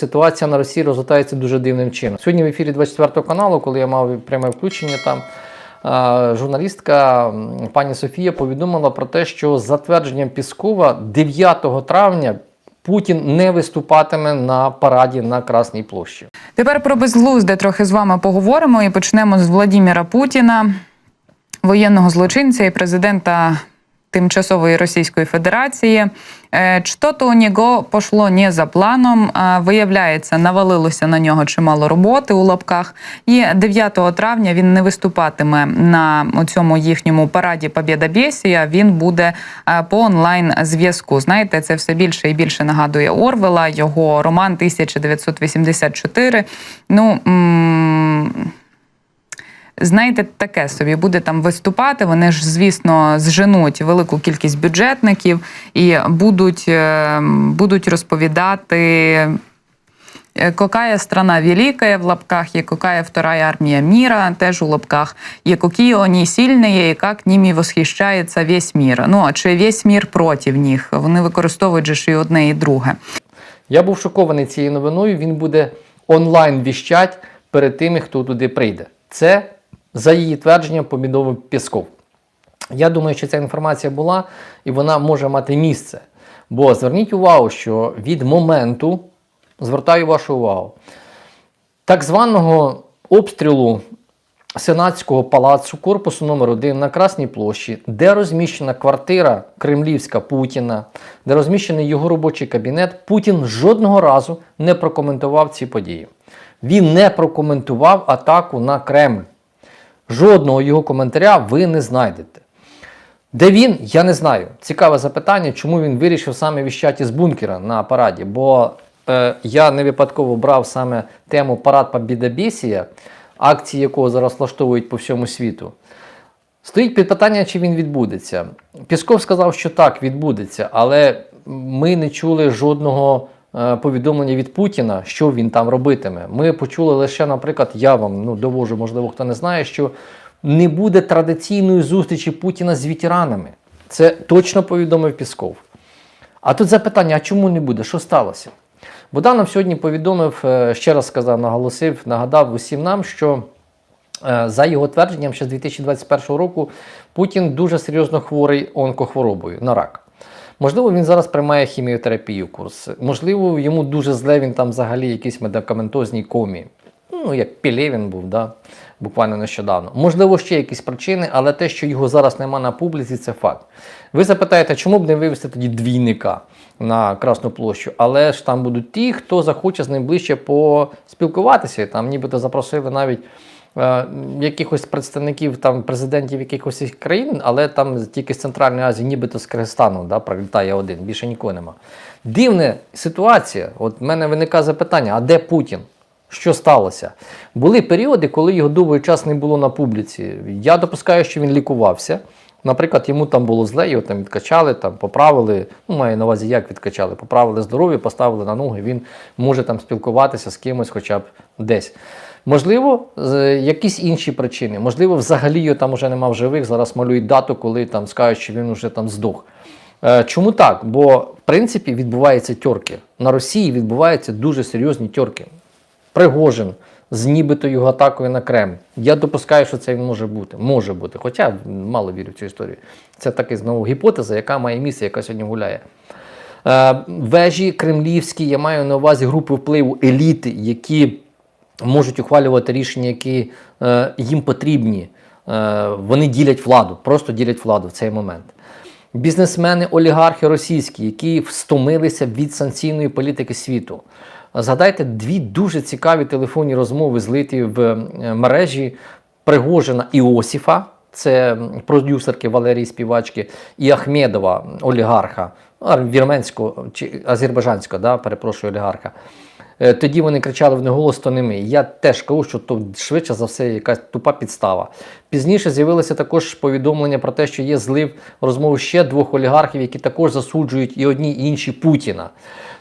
Ситуація на Росії розгортається дуже дивним чином. Сьогодні в ефірі 24 каналу, коли я мав пряме включення там. Журналістка пані Софія повідомила про те, що з затвердженням Піскова 9 травня Путін не виступатиме на параді на Красній площі. Тепер про безглузде трохи з вами поговоримо і почнемо з Владіміра Путіна, воєнного злочинця і президента тимчасової Російської Федерації. Е, Що-то у нього пошло не за планом. Виявляється, навалилося на нього чимало роботи у лапках. І 9 травня він не виступатиме на цьому їхньому параді Побєдобєсія. Він буде е, по онлайн зв'язку. Знаєте, це все більше і більше нагадує Орвела, його роман 1984. Ну. м, Знаєте, таке собі буде там виступати. Вони ж, звісно, зженуть велику кількість бюджетників і будуть, е, будуть розповідати. е, Какая страна великая в лапках, и какая вторая армия мира, теж у лапках, и какие они сильные, и как ними восхищається весь мір. Ну, а чи весь мір проти них? Вони використовують же ж і одне, і друге. Я був шокований цією новиною. Він буде онлайн віщать перед тими, хто туди прийде. Це за її твердженням повідомив Пєсков. Я думаю, що ця інформація була і вона може мати місце. Бо зверніть увагу, що від моменту, звертаю вашу увагу, так званого обстрілу Сенатського палацу корпусу номер 1 на Красній площі, де розміщена квартира кремлівська Путіна, де розміщений його робочий кабінет, Путін жодного разу не прокоментував ці події. Він не прокоментував атаку на Кремль. Жодного його коментаря ви не знайдете. Де він, я не знаю. Цікаве запитання, чому він вирішив саме віщати з бункера на параді. Бо е, я не випадково брав саме тему Парад Побєдобєсія, акції якого зараз влаштовують по всьому світу. Стоїть під питання, чи він відбудеться. Пісков сказав, що так, відбудеться, але ми не чули жодного повідомлення від Путіна, що він там робитиме. Ми почули лише, наприклад, я вам ну, довожу, можливо, хто не знає, що не буде традиційної зустрічі Путіна з ветеранами. Це точно повідомив Пісков. А тут запитання: а чому не буде? Що сталося? Буданов сьогодні повідомив, е, ще раз сказав, наголосив, нагадав усім нам, що е, за його твердженням, ще з 2021 року Путін дуже серйозно хворий онкохворобою на рак. Можливо, він зараз приймає хіміотерапію курс. Можливо, йому дуже зле він там взагалі якісь медикаментозній комі. Ну, як Пілєвін був, да? буквально нещодавно. Можливо, ще якісь причини, але те, що його зараз нема на публіці, це факт. Ви запитаєте, чому б не вивести тоді двійника на Красну площу? Але ж там будуть ті, хто захоче з ним ближче поспілкуватися. Там нібито запросили навіть е, якихось представників там президентів якихось країн, але там тільки з Центральної Азії, нібито з Киргизстану, да, прилітає один, більше нікого нема. Дивна ситуація. От в мене виникає запитання: а де Путін? Що сталося? Були періоди, коли його довгий час не було на публіці. Я допускаю, що він лікувався. Наприклад, йому там було зле, його там відкачали, там поправили. Ну, маю на увазі, як відкачали, поправили здоров'я, поставили на ноги. Він може там спілкуватися з кимось, хоча б десь. Можливо, якісь інші причини. Можливо, взагалі його там вже нема в живих. Зараз малюють дату, коли там скажуть, що він вже там здох. Е, Чому так? Бо в принципі відбуваються тьорки. На Росії відбуваються дуже серйозні тьорки. Пригожин з нібито його атакою на Кремль. Я допускаю, що це може бути. Може бути. Хоча мало вірю в цю історію. Це таки знову гіпотеза, яка має місце, яка сьогодні гуляє. Е, вежі кремлівські, я маю на увазі групи впливу еліти, які можуть ухвалювати рішення, які е, їм потрібні. Е, вони ділять владу, просто ділять владу в цей момент. Бізнесмени, олігархи російські, які встомилися від санкційної політики світу. Згадайте дві дуже цікаві телефонні розмови, злиті в е, мережі Пригожина Іосіфа, це продюсерки Валерії Співачки, і Ахмедова, олігарха, а, вірменського чи азербайджанського, да, перепрошую, олігарха. Е, Тоді вони кричали в неголос, то не ми. Я теж кажу, що то швидше за все якась тупа підстава. Пізніше з'явилося також повідомлення про те, що є злив розмов ще двох олігархів, які також засуджують і одні, і інші Путіна.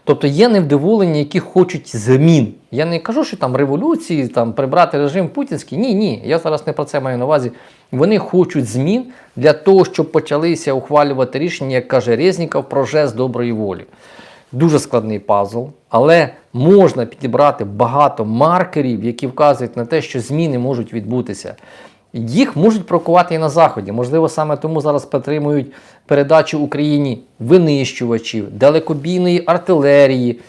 Тобто є невдоволені, які хочуть змін. Я не кажу, що там революції, там прибрати режим путінський. Ні, ні. Я зараз не про це маю на увазі. Вони хочуть змін для того, щоб почалися ухвалювати рішення, як каже Резніков, про жест доброї волі. Дуже складний пазл, але можна підібрати багато маркерів, які вказують на те, що зміни можуть відбутися. Їх можуть прокувати і на Заході. Можливо, саме тому зараз підтримують передачу Україні винищувачів, далекобійної артилерії.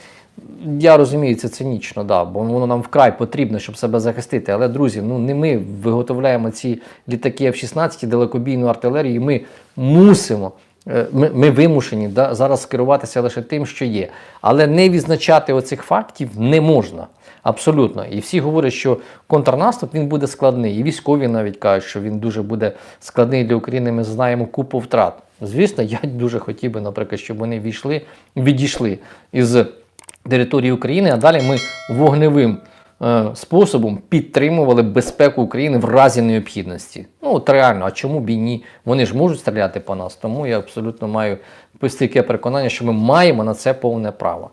Я розумію, це цинічно, да, бо воно нам вкрай потрібно, щоб себе захистити. Але, друзі, ну не ми виготовляємо ці літаки F-16, далекобійну артилерію, ми мусимо. Е, Ми, ми вимушені да, зараз керуватися лише тим, що є. Але не відзначати оцих фактів не можна. Абсолютно. І всі говорять, що контрнаступ він буде складний. І військові навіть кажуть, що він дуже буде складний для України. Ми знаємо купу втрат. Звісно, я дуже хотів би, наприклад, щоб вони війшли, відійшли із території України, а далі ми вогневим способом підтримували безпеку України в разі необхідності. Ну, от реально, а чому б і ні? Вони ж можуть стріляти по нас, тому я абсолютно маю постійке переконання, що ми маємо на це повне право.